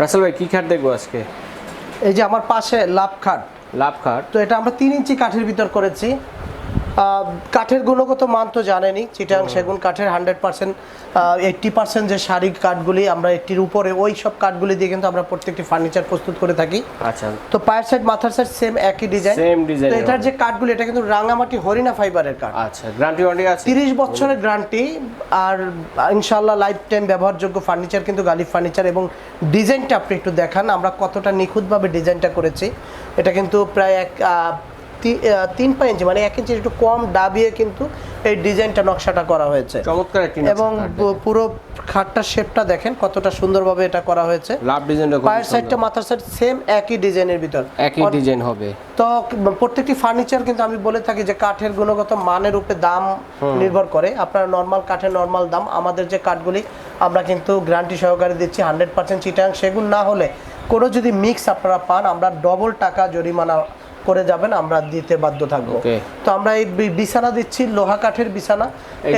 রাসেল ভাই কি খাট দেখব আজকে? এই যে আমার পাশে লাভ খাট। লাভ খাট? তো এটা আমরা তিন ইঞ্চি কাঠের ভিতর করেছি। কাঠের গুণগত মান তো জানেনি চিটাং সেগুন কাঠের হান্ড্রেড পার্সেন্ট এইট্টি পার্সেন্ট যে শাড়ি কাঠগুলি আমরা একটির উপরে ওই সব কাঠগুলি দিয়ে কিন্তু আমরা প্রত্যেকটি ফার্নিচার প্রস্তুত করে থাকি। আচ্ছা। তো পায়ের সাইড মাথার সাইড সেম একই ডিজাইন Same design তো এটার যে কাঠগুলি এটা কিন্তু রাঙামাটি হরিণা ফাইবারের কাঠ। আচ্ছা গ্যারান্টি ওয়ারেন্টি আছে? তিরিশ বছরের গ্যারান্টি আর ইনশাল্লাহ লাইফ টাইম ব্যবহারযোগ্য ফার্নিচার কিন্তু গালিফ ফার্নিচার এবং ডিজাইনটা আপনি একটু দেখান আমরা কতটা নিখুঁতভাবে ডিজাইনটা করেছি। এটা কিন্তু প্রায় এক তিন পা ইঞ্চি মানে এক ইঞ্চির একটু কম ডাবিয়ে কিন্তু এই ডিজাইনটা নকশাটা করা হয়েছে। চমৎকার একটি এবং পুরো খাটটার শেপটা দেখেন কতটা সুন্দরভাবে এটা করা হয়েছে। লাভ ডিজাইনটা পায়ের সাইডটা মাথার সাইড সেম একই ডিজাইনের ভিতর। একই ডিজাইন হবে। তো প্রত্যেকটি ফার্নিচার কিন্তু আমি বলে থাকি যে কাঠের গুণগত মানের উপরে দাম নির্ভর করে। আপনার নর্মাল কাঠের নর্মাল দাম আমাদের যে কাঠগুলি আমরা কিন্তু গ্যারান্টি সহকারে দিচ্ছি হান্ড্রেড পার্সেন্ট চিটাং সেগুন না হলে। কোনো যদি মিক্স আপনারা পান আমরা ডবল টাকা জরিমানা করে যাবেন আমরা দিতে বাধ্য থাকব। তো আমরা এই বিছানা দিচ্ছি লোহা কাঠের বিছানা।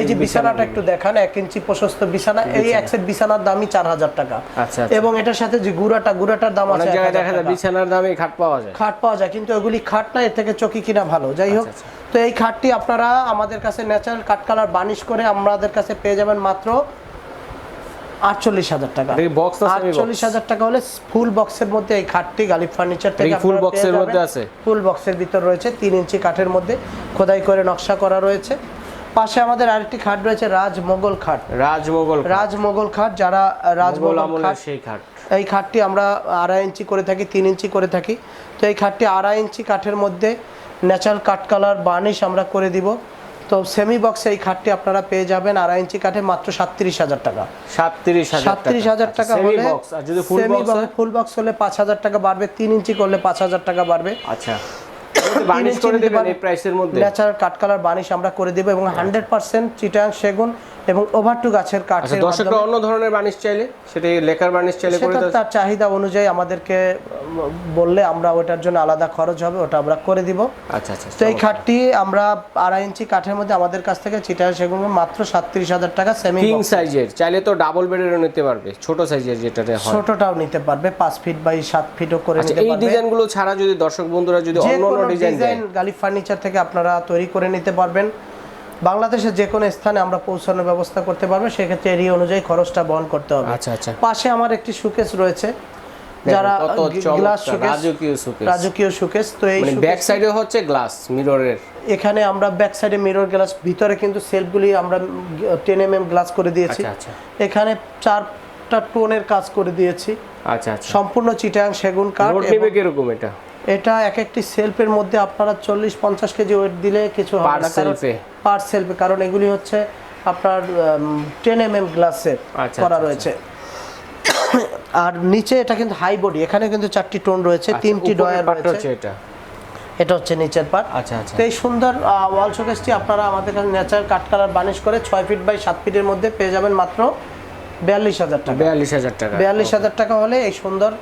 এই যে বিছানাটা একটু দেখান এক ইঞ্চি প্রশস্ত বিছানা। এই এক সেট বিছানার দামই চার হাজার টাকা। আচ্ছা, আচ্ছা। এবং এটার সাথে যে গুড়াটা গুড়াটার দাম আছে দেখা যায় বিছানার দামে খাট পাওয়া যায়। খাট পাওয়া যায় কিন্তু ওগুলি খাট না এর থেকে চকি কিনা ভালো। যাই হোক আচ্ছা, তো এই খাটটি আপনারা আমাদের কাছে ন্যাচারাল কাঠ কালার বানিশ করে আমাদের কাছে পেয়ে যাবেন মাত্র আটচল্লিশ হাজার টাকা? আটচল্লিশ হাজার টাকা হলে ফুল বক্সের মধ্যে এই খাটটি গালিব ফার্নিচার থেকে box এর মধ্যে আছে? ফুল বক্সের ভিতর রয়েছে তিন ইঞ্চি কাঠের মধ্যে খোদাই করে নকশা করা রয়েছে। পাশে আমাদের আরেকটি খাট রয়েছে রাজ মোগল খাট। রাজমোগল রাজ মোগল খাট যারা রাজ মোগল মোগল খাট সেই খাট। এই খাটটি আমরা আড়াই ইঞ্চি করে থাকি তিন ইঞ্চি করে থাকি। তো এই খাটটি আড়াই ইঞ্চি কাঠের মধ্যে ন্যাচারাল কাঠ কালার বার্নিশ আমরা করে দিব। তো সেমি বক্স এই খাটটি আপনারা পেয়ে যাবেন আড়াই ইঞ্চি কাঠে মাত্র সাতত্রিশ হাজার টাকা। সাতত্রিশ হাজার টাকা। হলে সেমি ফুল বক্স হয়? হলে পাঁচ হাজার টাকা বাড়বে তিন ইঞ্চি করলে পাঁচ হাজার টাকা বাড়বে। আচ্ছা। বানিশ করে দেবেন এই প্রাইসের মধ্যে? ন্যাচারাল কাট কালার বার্নিশ আমরা করে দেব এবং হান্ড্রেড পার্সেন্ট চিটাং সেগুন এবং ওভারটু গাছের কাঠ দর্শকরা অন্য ধরনের বার্নিশ চাইলে? সেটা লেখার বার্নিশ চাইলে সেটা তার চাহিদা অনুযায়ী আমাদেরকে বললে আমরা ওটার জন্য আলাদা খরচ হবে ওটা আমরা করে দিব। আচ্ছা আচ্ছা তো এই খাটটি আমরা আড়াই ইঞ্চি কাঠের মধ্যে আমাদের কাছ থেকে চিটার সেগুলো মাত্র সাতত্রিশ হাজার টাকা সেমি কিং সাইজের চাইলে তো ডাবল বেডেরও নিতে পারবে ছোট সাইজের হয়। ছোটটাও নিতে পারবে পাঁচ ফিট বাই সাত ফিটও করে আচ্ছা নিতে এই ডিজাইনগুলো ছাড়া যদি দর্শক বন্ধুরা যদি অন্য অন্য ডিজাইন গালিব ফার্নিচার থেকে আপনারা তৈরি করে নিতে পারবেন। বাংলাদেশের যে কোনো স্থানে আমরা পৌঁছানোর ব্যবস্থা করতে পারব সেক্ষেত্রে এরিয়া অনুযায়ী খরচটা বহন করতে হবে। আচ্ছা আচ্ছা। পাশে আমার একটি সুকেস রয়েছে। যারা গ্লাস চমৎকার, সুকেস রাজকীয় রাজকীয় সুকেস তো এই মানে ব্যাক সাইডে হচ্ছে গ্লাস মিররের এখানে আমরা ব্যাক সাইডে মিরর গ্লাস ভিতরে কিন্তু সেলফগুলি আমরা টেন এম এম গ্লাস করে দিয়েছি। আচ্ছা আচ্ছা। এখানে চারটা টোনের কাজ করে দিয়েছি। আচ্ছা আচ্ছা। সম্পূর্ণ চিটাং সেগুন কাঠ লোড নেবে কীরকম এটা? এটা এক একটি সেলফের মধ্যে আপনারা চল্লিশ পঞ্চাশ কেজি ওয়েট দিলে কিছু না। কারণ পার সেলফে কারণ এগুলি হচ্ছে আপনার টেন এম এম গ্লাসের আচ্ছা, করা আচ্ছা, রয়েছে। আর নিচে এটা কিন্তু হাই বডি এখানে কিন্তু চারটি টোন রয়েছে তিনটি উপরের ডয়ার রয়েছে। এটা। এটা হচ্ছে নিচের পার্ট আচ্ছা আচ্ছা। তো এই সুন্দর ওয়াল শোকেসটি আপনারা আমাদের কাছে ন্যাচারাল কাঠ কালার বানিশ করে ছয় ফিট বাই সাত ফিটের মধ্যে পেয়ে যাবেন মাত্র বিয়াল্লিশ হাজার টাকা। বিয়াল্লিশ হাজার টাকা। বিয়াল্লিশ হাজার টাকা হলে এই সুন্দর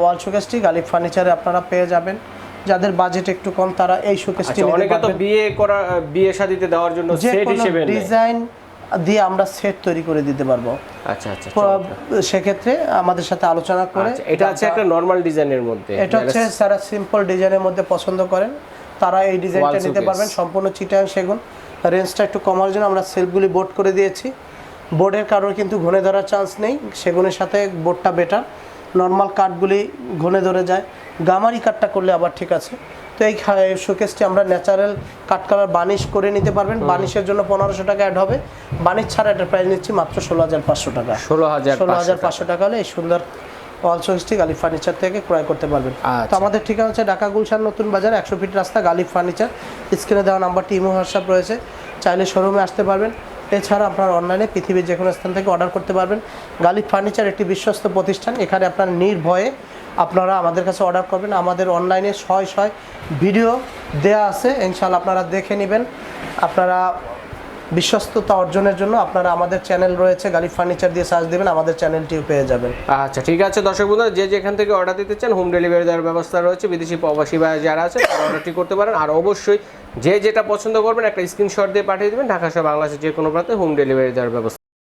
ওয়াল শোকেসটি গালিব ফার্নিচারে আপনারা পেয়ে যাবেন। যাদের বাজেট একটু কম তারা এই শোকেসটি আচ্ছা অনেকে তো বিয়ে করা বিয়ে শাদিতে দেওয়ার জন্য সেট হিসেবে ডিজাইন দিয়ে আমরা সেট তৈরি করে দিতে পারব। আচ্ছা আচ্ছা সেক্ষেত্রে আমাদের সাথে আলোচনা করে আচ্ছা, এটা হচ্ছে একটা নর্মাল ডিজাইনের মধ্যে। এটা হচ্ছে যারা সিম্পল ডিজাইনের মধ্যে পছন্দ করেন তারা এই ডিজাইনটা নিতে পারবেন। সম্পূর্ণ চিটাং সেগুন। রেঞ্জটা একটু কমার জন্য আমরা সেলফগুলি বোর্ড করে দিয়েছি। বোর্ডের কারোর কিন্তু ঘনে ধরার চান্স নেই। সেগুনের সাথে বোর্ডটা বেটার নর্মাল কাঠগুলি ঘনে ধরে যায়। গামারি কাঠটা করলে আবার ঠিক আছে। তো এই শোকেসটি আমরা ন্যাচারাল কাঠ কালার বানিশ করে নিতে পারবেন। বানিশের জন্য পনেরোশো টাকা অ্যাড হবে। বানিশ ছাড়া এটার প্রাইস নিচ্ছি মাত্র ষোলো হাজার পাঁচশো টাকা। ষোলো হাজার ষোলো হাজার পাঁচশো টাকা হলে এই সুন্দর ওয়াল শোকেসটি গালিব ফার্নিচার থেকে ক্রয় করতে পারবেন। তো আচ্ছা। আমাদের ঠিকানা হচ্ছে ঢাকা গুলশান নতুন বাজার একশো ফিট রাস্তা গালিব ফার্নিচার স্ক্রিনে দেওয়া নাম্বারটি ইমো হোয়াটসঅ্যাপ রয়েছে। চাইলে শোরুমে আসতে পারবেন। এছাড়া আপনার অনলাইনে পৃথিবীর যে কোনো স্থান থেকে অর্ডার করতে পারবেন। গালিব ফার্নিচার একটি বিশ্বস্ত প্রতিষ্ঠান। এখানে আপনার নির্ভয়ে আপনারা আমাদের কাছে অর্ডার করবেন। আমাদের অনলাইনে ছয় ছয় ভিডিও দেয়া আছে। ইনশাল্লাহ আপনারা দেখে নেবেন। আপনারা বিশ্বস্ততা অর্জনের জন্য আপনারা আমাদের চ্যানেল রয়েছে গালিব ফার্নিচার দিয়ে সার্চ দেবেন, আমাদের চ্যানেলটিও পেয়ে যাবেন। আচ্ছা ঠিক আছে দর্শক বন্ধুরা, যে যেখান থেকে অর্ডার দিতে চান হোম ডেলিভারি দেওয়ার ব্যবস্থা রয়েছে, বিদেশি প্রবাসী বা যারা আছে তারা অর্ডারটি করতে পারেন। আর অবশ্যই যে যেটা পছন্দ করবেন, একটা স্ক্রিনশট দিয়ে পাঠিয়ে দেবেন। ঢাকা সহ বাংলাদেশের যে কোনো প্রান্তে হোম ডেলিভারি দেওয়ার ব্যবস্থা